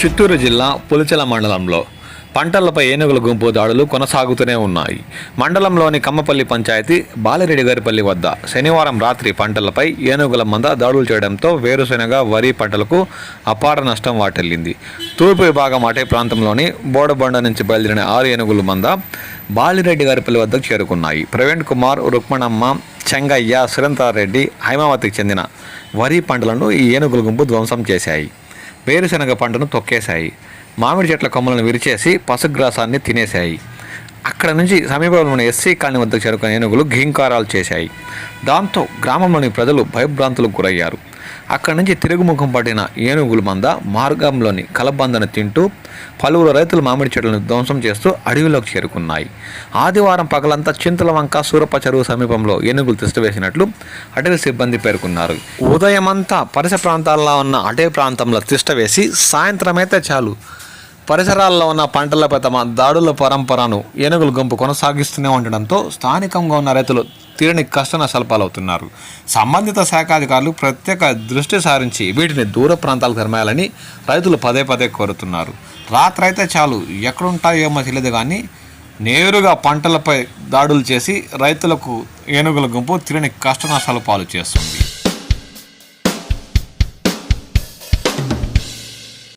చిత్తూరు జిల్లా పులిచెల మండలంలో పంటలపై ఏనుగుల గుంపు దాడులు కొనసాగుతూనే ఉన్నాయి. మండలంలోని కమ్మపల్లి పంచాయతీ బాలిరెడ్డిగారిపల్లి వద్ద శనివారం రాత్రి పంటలపై ఏనుగుల మంద దాడులు చేయడంతో వేరుశెనగ వరి పంటలకు అపార నష్టం వాటిల్లింది. తూర్పు విభాగం అటే ప్రాంతంలోని బోడబండ నుంచి బయలుదేరిన ఆరు ఏనుగుల మంద బాలిరెడ్డి గారిపల్లి వద్దకు చేరుకున్నాయి. ప్రవీణ్ కుమార్ రుక్మణమ్మ చెంగయ్య సురేంద్రారెడ్డి హైమావతికి చెందిన వరి పంటలను ఈ ఏనుగుల గుంపు ధ్వంసం చేశాయి. వేరుశనగ పంటను తొక్కేశాయి. మామిడి చెట్ల కొమ్మలను విరిచేసి పసుగ్రాసాన్ని తినేశాయి. అక్కడ నుంచి సమీపంలోని ఎస్సీ కాలనీ వద్దకు చేరుకున్న ఏనుగులు ఘీంకారాలు చేశాయి. దాంతో గ్రామంలోని ప్రజలు భయభ్రాంతులకు గురయ్యారు. అక్కడి నుంచి తిరుగుముఖం పట్టిన ఏనుగుల మంద మార్గంలోని కలబందను తింటూ పలువురు రైతులు మామిడి చెట్లను ధ్వంసం చేస్తూ అడవిలోకి చేరుకున్నాయి. ఆదివారం పగలంతా చింతలవంక సూరప్ప చెరువు సమీపంలో ఏనుగులు తిష్టవేసినట్లు అటవీ సిబ్బంది పేర్కొన్నారు. ఉదయమంతా పరిసర ప్రాంతాల్లో ఉన్న అటవీ ప్రాంతంలో తిష్టవేసి అయితే చాలు. పరిసరాల్లో ఉన్న పంటలపై తమ దాడుల పరంపరను ఏనుగుల గుంపు కొనసాగిస్తూనే ఉండడంతో స్థానికంగా ఉన్న రైతులు తీరని కష్ట నష్టాలు పాలవుతున్నారు సంబంధిత శాఖాధికారులు ప్రత్యేక దృష్టి సారించి వీటిని దూర ప్రాంతాలకు తరమేయాలని రైతులు పదే పదే కోరుతున్నారు. రాత్రి అయితే చాలు ఎక్కడుంటాయేమో తెలియదు కానీ నేరుగా పంటలపై దాడులు చేసి రైతులకు ఏనుగుల గుంపు తీరని కష్ట నష్టాలు పాలు చేస్తుంది.